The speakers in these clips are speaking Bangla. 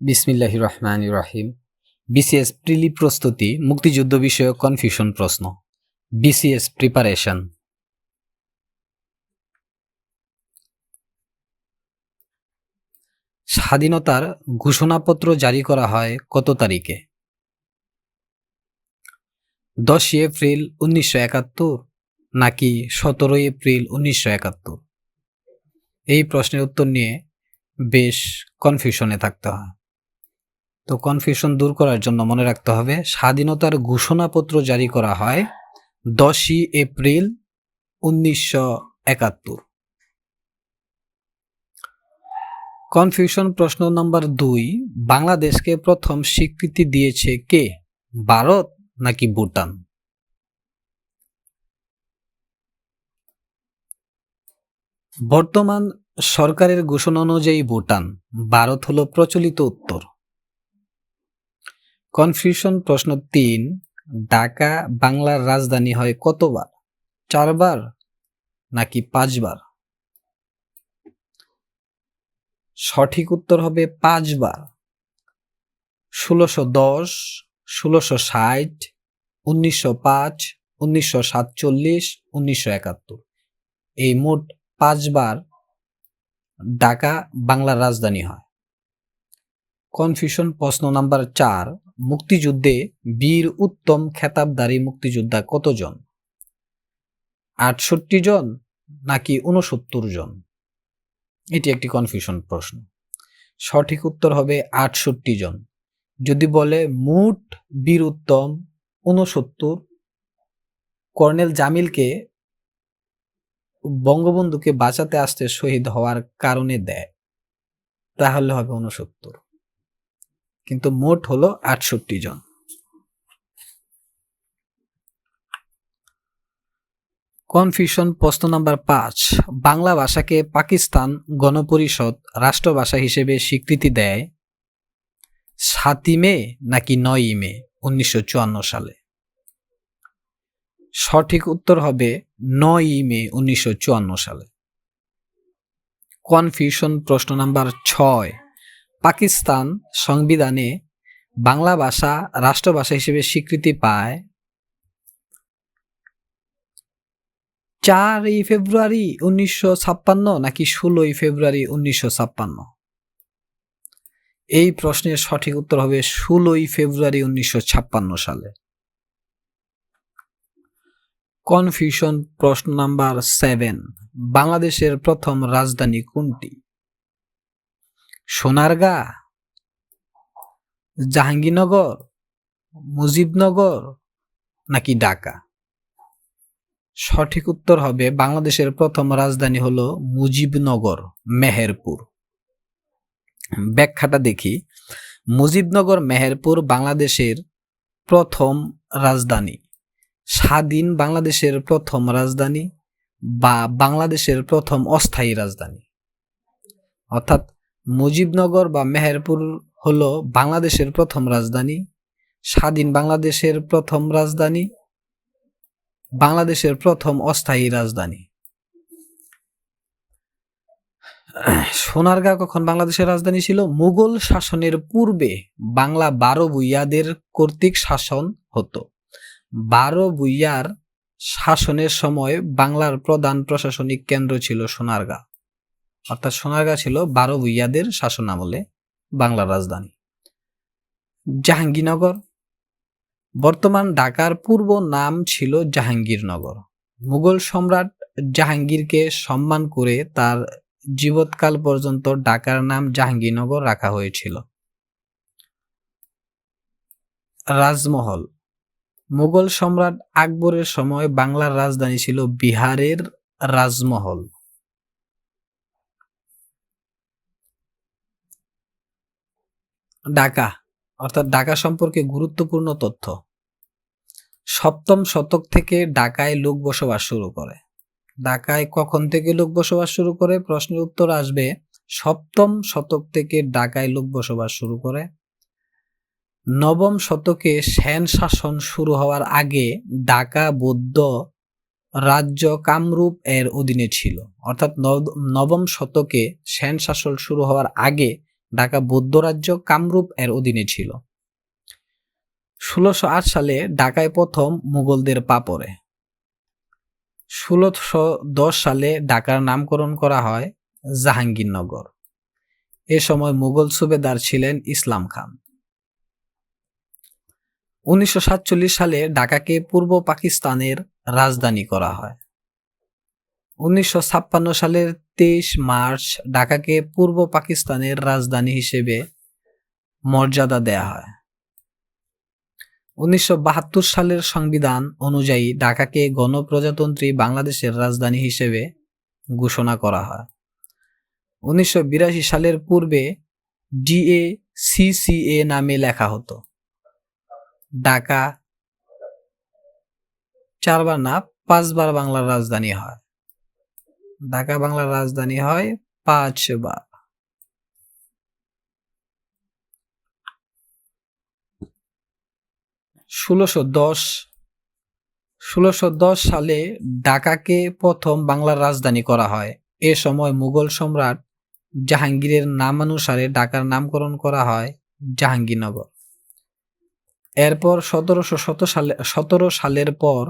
বিসমিল্লাহ রহমান রাহিম। বিসিএস প্রিলি প্রস্তুতি, মুক্তিযুদ্ধ বিষয়ক কনফিউশন প্রশ্ন। BCS preparation. স্বাধীনতার ঘোষণাপত্র জারি করা হয় কত তারিখে? দশই এপ্রিল উনিশশো একাত্তর নাকি সতেরোই এপ্রিল উনিশশো একাত্তর? এই প্রশ্নের উত্তর নিয়ে বেশ কনফিউশনে থাকতে হয়। তো কনফিউশন দূর করার জন্য মনে রাখতে হবে, স্বাধীনতার ঘোষণাপত্র জারি করা হয় দশই এপ্রিল উনিশশো একাত্তর। কনফিউশন প্রশ্ন নম্বর দুই, বাংলাদেশকে প্রথম স্বীকৃতি দিয়েছে কে? ভারত নাকি ভুটান? বর্তমান সরকারের ঘোষণা অনুযায়ী ভুটান, ভারত হলো প্রচলিত উত্তর। কনফিউশন প্রশ্ন তিন, ঢাকা বাংলার রাজধানী হয় কতবার? চারবার নাকি পাঁচবার? সঠিক উত্তর হবে পাঁচবার। ষোলোশো দশ, ষোলোশো ষাট, উনিশশো পাঁচ, উনিশশো সাতচল্লিশ, উনিশশো একাত্তর। এই মোট পাঁচবার ঢাকা বাংলার রাজধানী হয়। কনফিউশন প্রশ্ন নাম্বার চার মুক্তিযুদ্ধে বীর উত্তম খেতাবদারী মুক্তিযোদ্ধা কতজন? আটষট্টি জন নাকি উনসত্তর জন? এটি একটি কনফিউশন প্রশ্ন। সঠিক উত্তর হবে আটষট্টি জন। যদি বলে মুঠ বীর উত্তম উনসত্তর কর্নেল জামিলকে বঙ্গবন্ধুকে বাঁচাতে আসতে শহীদ হওয়ার কারণে দেয়, তাহলে হবে উনসত্তর কিন্তু মোট হলো আটষট্টি জন। কনফিউশন প্রশ্ন নাম্বার পাঁচ, বাংলা ভাষাকে পাকিস্তান গণপরিষদ রাষ্ট্রভাষা হিসেবে স্বীকৃতি দেয় সাতই মে নাকি নয়ই মে উনিশশো চুয়ান্ন সালে? সঠিক উত্তর হবে নয়ই মে উনিশশো চুয়ান্ন সালে। কনফিউশন প্রশ্ন নাম্বার ছয় পাকিস্তান সংবিধানে বাংলা ভাষা রাষ্ট্রভাষা হিসেবে স্বীকৃতি পায়। চারই ফেব্রুয়ারি উনিশশো ছাপ্পান্ন নাকি ষোলোই ফেব্রুয়ারি উনিশশো ছাপ্পান্ন? এই প্রশ্নের সঠিক উত্তর হবে ষোলোই ফেব্রুয়ারি উনিশশো ছাপ্পান্ন সালে। কনফিউশন প্রশ্ন নাম্বার সেভেন, বাংলাদেশের প্রথম রাজধানী কোনটি? সোনারগাঁ জাহাঙ্গীরনগর, মুজিবনগর নাকি ঢাকা? সঠিক উত্তর হবে, বাংলাদেশের প্রথম রাজধানী হলো মুজিবনগর, মেহেরপুর। ব্যাখ্যাটা দেখি, মুজিবনগর, মেহেরপুর বাংলাদেশের প্রথম রাজধানী। স্বাধীন বাংলাদেশের প্রথম রাজধানী বা বাংলাদেশের প্রথম অস্থায়ী রাজধানী। অর্থাৎ মুজিবনগর বা মেহেরপুর হলো বাংলাদেশের প্রথম রাজধানী, স্বাধীন বাংলাদেশের প্রথম রাজধানী, বাংলাদেশের প্রথম অস্থায়ী রাজধানী। সোনারগাঁ কখন বাংলাদেশের রাজধানী ছিল? মুঘল শাসনের পূর্বে বাংলা বারো ভুইয়াদের কর্তৃক শাসন হতো। বারো ভুইয়ার শাসনের সময় বাংলার প্রধান প্রশাসনিক কেন্দ্র ছিল সোনারগাঁ। অর্থাৎ সোনারগাঁ ছিল বারো ভুইয়াদের শাসন আমলে বাংলার রাজধানী। জাহাঙ্গীরনগর। বর্তমান ঢাকার পূর্ব নাম ছিল জাহাঙ্গীরনগর। মুঘল সম্রাট জাহাঙ্গীরকে সম্মান করে তার জীবৎকাল পর্যন্ত ঢাকার নাম জাহাঙ্গীরনগর রাখা হয়েছিল। রাজমহল। মুঘল সম্রাট আকবরের সময় বাংলার রাজধানী ছিল বিহারের রাজমহল। ঢাকা, অর্থাৎ ঢাকা সম্পর্কে গুরুত্বপূর্ণ তথ্য। সপ্তম শতক থেকে ঢাকায় লোক বসবাস শুরু করে। ঢাকায় কখন থেকে লোক বসবাস শুরু করে? প্রশ্নের উত্তর আসবে, সপ্তম শতক থেকে ঢাকায় লোক বসবাস শুরু করে। নবম শতকে সেন শাসন শুরু হওয়ার আগে ঢাকা বৌদ্ধ রাজ্য কামরূপ এর অধীনে ছিল। অর্থাৎ নবম শতকে সেন শাসন শুরু হওয়ার আগে ঢাকা বৌদ্ধ রাজ্য কামরূপ এর অধীনে ছিল। ষোলোশো আট সালে ঢাকায় প্রথম মুঘলদের পা পড়ে ষোলোশো দশ সালে ঢাকার নামকরণ করা হয় জাহাঙ্গীরনগর। এ সময় মুঘল সুবেদার ছিলেন ইসলাম খান। উনিশশো সাতচল্লিশ সালে ঢাকাকে পূর্ব পাকিস্তানের রাজধানী করা হয়। উনিশশো ছাপ্পান্ন সালের তেইশ মার্চ ঢাকাকে পূর্ব পাকিস্তানের রাজধানী হিসেবে মর্যাদা দেয়া হয়। উনিশশো বাহাত্তর সালের সংবিধান অনুযায়ী ঢাকাকে গণপ্রজাতন্ত্রী বাংলাদেশের রাজধানী হিসেবে ঘোষণা করা হয়। উনিশশো বিরাশি সালের পূর্বে ডিএ সিসিএ নামে লেখা হতো। ঢাকা চারবার না, পাঁচবার বাংলার রাজধানী হয়। ঢাকা বাংলার রাজধানী হয় পাঁচবার ষোলোশো দশ ষোলোশো দশ সালে ঢাকাকে প্রথম বাংলার রাজধানী করা হয়। এ সময় মুঘল সম্রাট জাহাঙ্গীরের নামানুসারে ঢাকার নামকরণ করা হয় জাহাঙ্গীরনগর। এরপর সতেরোশো শত সালে, সতেরো সালের পর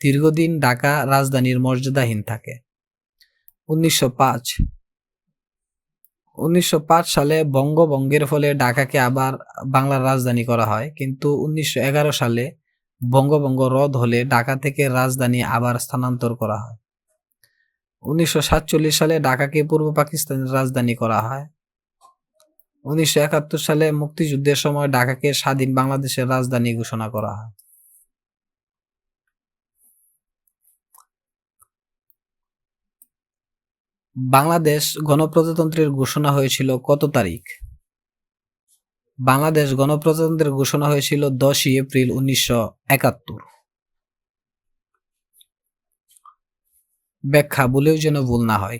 দীর্ঘদিন ঢাকা রাজধানীর মর্যাদাহীন থাকে। উনিশশো পাঁচ। উনিশশো সালে বঙ্গভঙ্গের ফলে ঢাকাকে আবার বাংলার রাজধানী করা হয়। কিন্তু উনিশশো এগারো সালে বঙ্গভঙ্গ রদ হলে ঢাকা থেকে রাজধানী আবার স্থানান্তর করা হয়। উনিশশো সাতচল্লিশ সালে ঢাকাকে পূর্ব পাকিস্তানের রাজধানী করা হয়। উনিশশো একাত্তর সালে মুক্তিযুদ্ধের সময় ঢাকাকে স্বাধীন বাংলাদেশের রাজধানী ঘোষণা করা হয়। বাংলাদেশ গণপ্রজাতন্ত্রের ঘোষণা হয়েছিল কত তারিখ? বাংলাদেশ গণপ্রজাতন্ত্রের ঘোষণা হয়েছিল দশই এপ্রিল উনিশশো একাত্তর। ব্যাখ্যা বলেও যেন ভুল না হয়।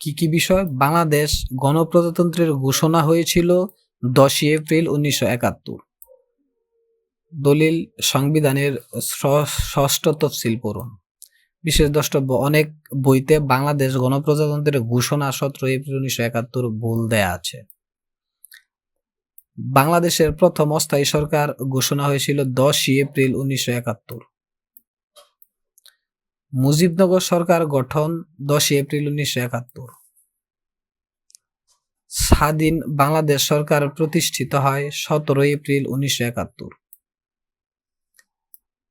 কি কি বিষয়? বাংলাদেশ গণপ্রজাতন্ত্রের ঘোষণা হয়েছিল দশই এপ্রিল উনিশশো একাত্তর। দলিল সংবিধানের ষষ্ঠ তফসিল পড়ুন। বিশেষ দ্রষ্টব্য, অনেক বইতে বাংলাদেশ গণপ্রজাতন্ত্রের ঘোষণা সতেরো এপ্রিল উনিশশো একাত্তর ভুল দেয়া আছে। বাংলাদেশের প্রথম অস্থায়ী সরকার ঘোষণা হয়েছিল দশই এপ্রিল উনিশশো একাত্তর। মুজিবনগর সরকার গঠন দশই এপ্রিল উনিশশো একাত্তর। স্বাধীন বাংলাদেশ সরকার প্রতিষ্ঠিত হয় সতেরো এপ্রিল উনিশশো একাত্তর।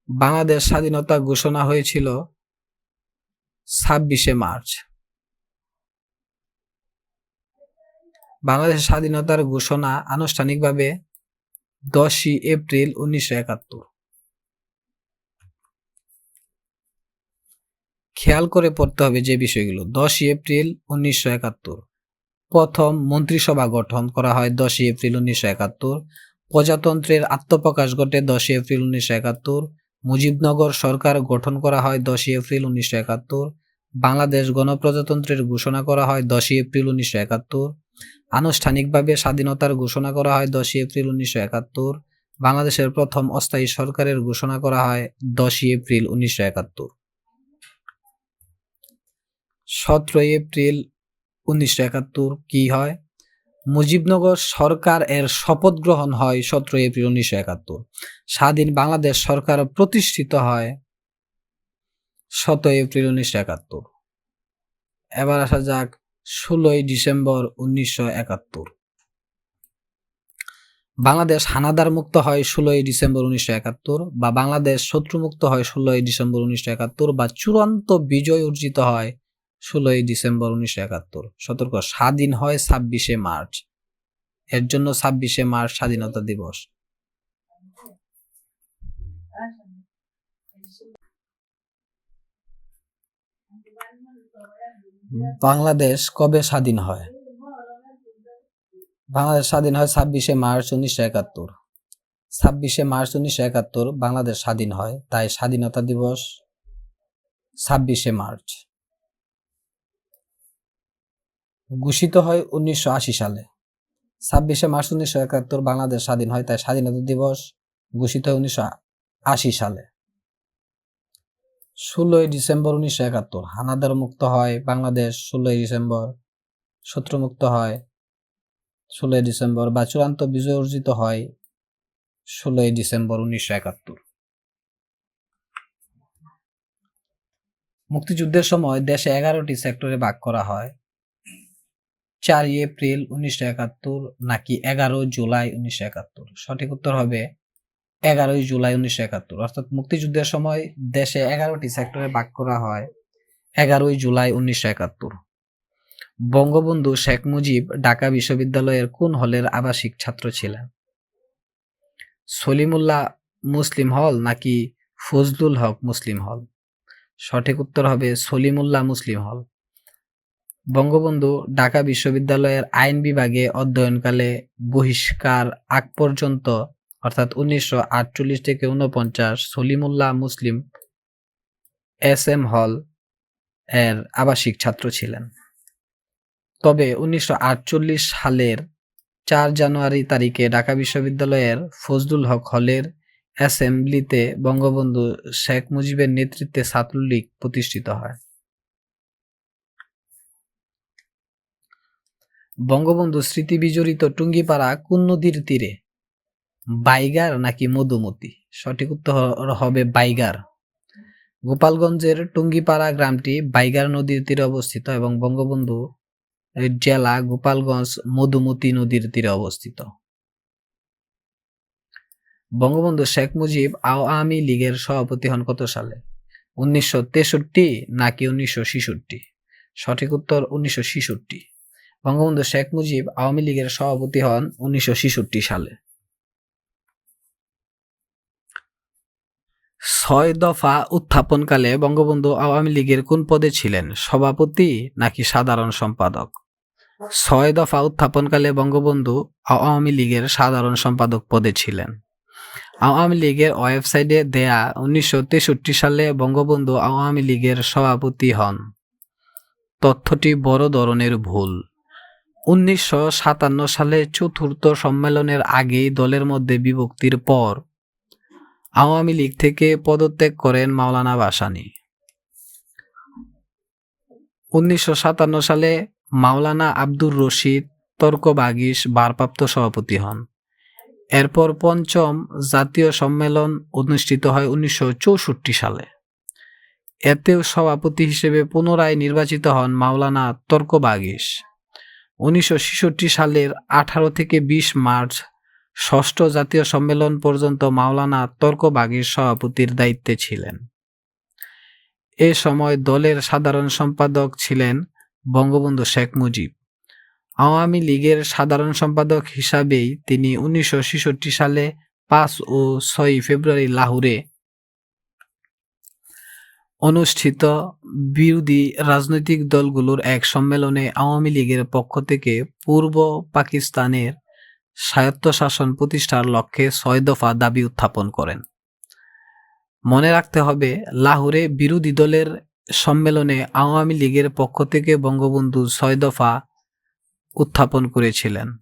বাংলাদেশ স্বাধীনতা ঘোষণা হয়েছিল ছাব্বিশে মার্চ। বাংলাদেশ স্বাধীনতার ঘোষণা আনুষ্ঠানিকভাবে দশই এপ্রিল উনিশশো একাত্তর। খেয়াল করে পড়তে হবে যে বিষয়গুলো। দশই এপ্রিল উনিশশো একাত্তর। প্রথম মন্ত্রিসভা গঠন করা হয় দশই এপ্রিল উনিশশো একাত্তর। প্রজাতন্ত্রের আত্মপ্রকাশ ঘটে দশই এপ্রিল উনিশশো একাত্তর। মুজিবনগর সরকার গঠন করা হয় দশই এপ্রিল উনিশশো একাত্তর। বাংলাদেশ গণপ্রজাতন্ত্রের ঘোষণা করা হয় দশই এপ্রিল উনিশশো একাত্তর। আনুষ্ঠানিকভাবে স্বাধীনতার ঘোষণা করা হয় দশই এপ্রিল উনিশশো একাত্তর। বাংলাদেশের প্রথম অস্থায়ী সরকারের ঘোষণা করা হয় দশই এপ্রিল উনিশশো একাত্তর। সতেরোই এপ্রিল উনিশশো একাত্তর কি হয়? মুজিবনগর সরকার এর শপথ গ্রহণ হয় সতেরো এপ্রিল উনিশশো একাত্তর। স্বাধীন বাংলাদেশ সরকার প্রতিষ্ঠিত হয় সতেরো এপ্রিল উনিশশো একাত্তর। এবার আসা যাক ষোলোই ডিসেম্বর উনিশশো একাত্তর। বাংলাদেশ হানাদার মুক্ত হয় ষোলোই ডিসেম্বর উনিশশো একাত্তর বা বাংলাদেশ শত্রুমুক্ত হয় ষোলোই ডিসেম্বর উনিশশো একাত্তর বা চূড়ান্ত বিজয় অর্জিত হয় ষোলোই ডিসেম্বর উনিশশো একাত্তর। সতর্ক, স্বাধীন হয় ছাব্বিশে মার্চ। এর জন্য ছাব্বিশে মার্চ স্বাধীনতা দিবস। বাংলাদেশ কবে স্বাধীন হয়? বাংলাদেশ স্বাধীন হয় ছাব্বিশে মার্চ উনিশশো একাত্তর। ছাব্বিশে মার্চ উনিশশো একাত্তর বাংলাদেশ স্বাধীন হয়, তাই স্বাধীনতা দিবস ছাব্বিশে মার্চ। ঘোষিত হয় উনিশশো আশি সালে। ছাব্বিশে মার্চ উনিশশো একাত্তর বাংলাদেশ স্বাধীন হয়, তাই স্বাধীনতা দিবস ঘোষিত হয় উনিশশো আশি সালে। ষোলোই ডিসেম্বর উনিশশো একাত্তর, হানাদার মুক্ত হয় বাংলাদেশ, ষোলোই ডিসেম্বর শত্রুমুক্ত হয়, ষোলোই ডিসেম্বর বা চূড়ান্ত বিজয় অর্জিত হয় ষোলোই ডিসেম্বর উনিশশো একাত্তর। মুক্তিযুদ্ধের সময় দেশে এগারোটি সেক্টরে ভাগ করা হয়। চারই এপ্রিল উনিশশো একাত্তর নাকি এগারো জুলাই উনিশশো একাত্তর। সঠিক উত্তর হবে এগারোই জুলাই উনিশশো একাত্তর। অর্থাৎ মুক্তিযুদ্ধের সময় দেশে এগারোটি সেক্টরে ভাগ করা হয় এগারোই জুলাই উনিশশো একাত্তর। বঙ্গবন্ধু শেখ মুজিব ঢাকা বিশ্ববিদ্যালয়ের কোন হলের আবাসিক ছাত্র ছিলেন? সলিমুল্লাহ মুসলিম হল নাকি ফজলুল হক মুসলিম হল? সঠিক উত্তর হবে সলিমুল্লাহ মুসলিম হল। বঙ্গবন্ধু ঢাকা বিশ্ববিদ্যালয়ের আইন বিভাগে অধ্যয়নকালে বহিষ্কার আগ পর্যন্ত অর্থাৎ উনিশশো আটচল্লিশ থেকে উনপঞ্চাশ সলিমুল্লাহ মুসলিম এস এম হল এর আবাসিক ছাত্র ছিলেন। তবে উনিশশো আটচল্লিশ সালের চার জানুয়ারি তারিখে ঢাকা বিশ্ববিদ্যালয়ের ফজলুল হক হলের অ্যাসেম্বলিতে বঙ্গবন্ধু শেখ মুজিবের নেতৃত্বে ছাত্রলীগ প্রতিষ্ঠিত হয়। বঙ্গবন্ধু স্মৃতি বিজড়িত টুঙ্গিপাড়া কোন নদীর তীরে বাইগার নাকি মধুমতি? সঠিক উত্তর হবে বাইগার। গোপালগঞ্জের টুঙ্গিপাড়া গ্রামটি বাইগার নদীর তীরে অবস্থিত এবং বঙ্গবন্ধু জেলা গোপালগঞ্জ মধুমতি নদীর তীরে অবস্থিত। বঙ্গবন্ধু শেখ মুজিব আওয়ামী লীগের সভাপতি হন কত সালে? উনিশশো তেষট্টি নাকি উনিশশো ছিষট্টি? সঠিক উত্তর উনিশশো ছিষট্টি। বঙ্গবন্ধু শেখ মুজিব আওয়ামী লীগের সভাপতি হন উনিশশো ছেষট্টি সালে। ছয় দফা উত্থাপনকালে বঙ্গবন্ধু আওয়ামী লীগের কোন পদে ছিলেন? সভাপতি নাকি সাধারণ সম্পাদক? ছয় দফা উত্থাপনকালে বঙ্গবন্ধু আওয়ামী লীগের সাধারণ সম্পাদক পদে ছিলেন। আওয়ামী লীগের ওয়েবসাইটে দেয়া উনিশশো তেষট্টি সালে বঙ্গবন্ধু আওয়ামী লীগের সভাপতি হন। তথ্যটি বড় ধরনের ভুল। উনিশশো সাতান্ন সালে চতুর্থ সম্মেলনের আগেই দলের মধ্যে বিভক্তির পর আওয়ামী লীগ থেকে পদত্যাগ করেন মাওলানা বাসানি। উনিশশো সালে মাওলানা আব্দুর রশিদ তর্ক বাগিস সভাপতি হন। এরপর পঞ্চম জাতীয় সম্মেলন অনুষ্ঠিত হয় উনিশশো চৌষট্টি সালে। এতেও সভাপতি হিসেবে পুনরায় নির্বাচিত হন মাওলানা তর্ক বাগিস উনিশশো সালের আঠারো থেকে বিশ মার্চ ষষ্ঠ জাতীয় সম্মেলন পর্যন্ত মাওলানা তর্ক বাগির সভাপতির দায়িত্বে ছিলেন। এ সময় দলের সাধারণ সম্পাদক ছিলেন বঙ্গবন্ধু শেখ মুজিব। আওয়ামী লীগের সাধারণ সম্পাদক হিসাবেই তিনি উনিশশো ছেষট্টি সালে পাঁচ ও ছয় ফেব্রুয়ারি লাহোরে অনুষ্ঠিত বিরোধী রাজনৈতিক দলগুলোর এক সম্মেলনে আওয়ামী লীগের পক্ষ থেকে পূর্ব পাকিস্তানের স্বায়ত্তশাসন প্রতিষ্ঠার লক্ষ্যে ছয় দফা দাবি উত্থাপন করেন। মনে রাখতে হবে, লাহোরে বিরোধী দলের সম্মেলনে আওয়ামী লীগের পক্ষ থেকে বঙ্গবন্ধু ছয় দফা উত্থাপন করেছিলেন।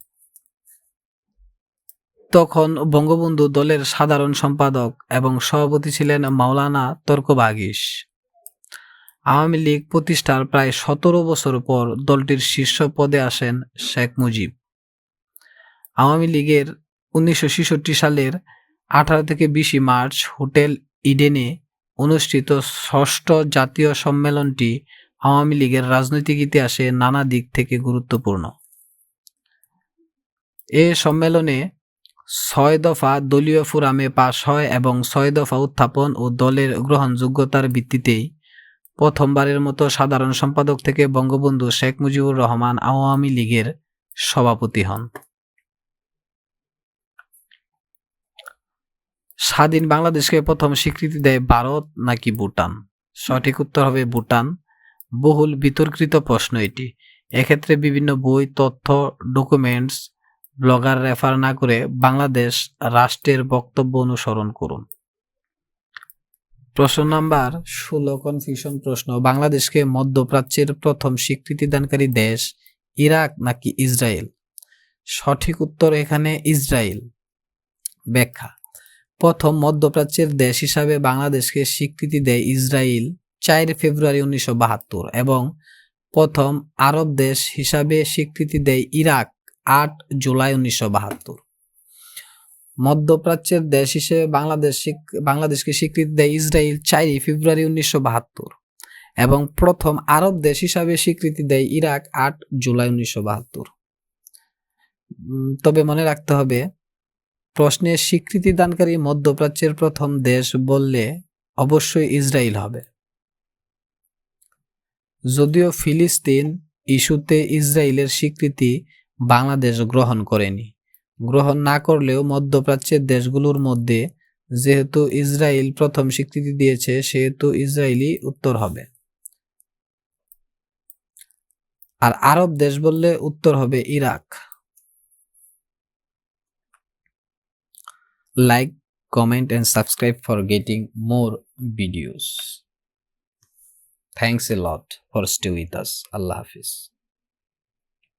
তখন বঙ্গবন্ধু দলের সাধারণ সম্পাদক এবং সভাপতি ছিলেন মাওলানা তর্ক বাগিস আওয়ামী লীগ প্রতিষ্ঠার প্রায় সতেরো বছর পর দলটির শীর্ষ পদে আসেন শেখ মুজিব। আওয়ামী লীগের উনিশশো ছেষট্টি সালের আঠারো থেকে বিশে মার্চ হোটেল ইডেনে অনুষ্ঠিত ষষ্ঠ জাতীয় সম্মেলনটি আওয়ামী লীগের রাজনৈতিক ইতিহাসে নানা দিক থেকে গুরুত্বপূর্ণ। এ সম্মেলনে ছয় দফা দলীয় ফোরামে পাশ হয় এবং ছয় দফা উত্থাপন ও দলের গ্রহণযোগ্যতার ভিত্তিতেই প্রথমবারের মতো সাধারণ সম্পাদক থেকে বঙ্গবন্ধু শেখ মুজিবুর রহমান আওয়ামী লীগের সভাপতি হন। স্বাধীন বাংলাদেশকে প্রথম স্বীকৃতি দেয় ভারত নাকি ভুটান? সঠিক উত্তর হবে ভুটান। বহুল বিতর্কিত প্রশ্ন এটি। এক্ষেত্রে বিভিন্ন বই, তথ্য, ডকুমেন্টস, ব্লগার রেফার না করে বাংলাদেশ রাষ্ট্রের বক্তব্য অনুসরণ করুন। প্রশ্ন নাম্বার ষোলো কনফিউশন প্রশ্ন। বাংলাদেশকে মধ্যপ্রাচ্যের প্রথম স্বীকৃতিদানকারী দেশ ইরাক নাকি ইসরায়েল? সঠিক উত্তর এখানে ইসরায়েল। ব্যাখ্যা প্রথম মধ্যপ্রাচ্যের দেশ হিসাবে বাংলাদেশকে স্বীকৃতি দেয় ইসরায়েল চার ফেব্রুয়ারি উনিশশো বাহাত্তর এবং প্রথম আরব দেশ হিসাবে স্বীকৃতি দেয় ইরাক আট জুলাই উনিশশো বাহাত্তর। মধ্যপ্রাচ্যের দেশ হিসেবে বাংলাদেশ বাংলাদেশকে স্বীকৃতি দেয় ইসরায়েল চারই ফেব্রুয়ারি উনিশশো বাহাত্তর এবং প্রথম আরব দেশ হিসাবে স্বীকৃতি দেয় ইরাক আট জুলাই উনিশশো বাহাত্তর। তবে মনে রাখতে হবে প্রশ্নের স্বীকৃতি দানকারী মধ্যপ্রাচ্যের প্রথম দেশ বললে অবশ্যই ইসরায়েল হবে। যদিও ফিলিস্তিন ইস্যুতে ইসরায়েলের স্বীকৃতি বাংলাদেশ গ্রহণ করেনি। গ্রহণ না করলেও মধ্যপ্রাচ্যের দেশগুলোর মধ্যে যেহেতু ইসরায়েল প্রথম স্বীকৃতি দিয়েছে, সেহেতু ইসরায়েলই উত্তর হবে। আর আরব দেশ বললে উত্তর হবে Iraq. Like comment and subscribe for getting more videos. Thanks a lot for stay with us. Allah hafiz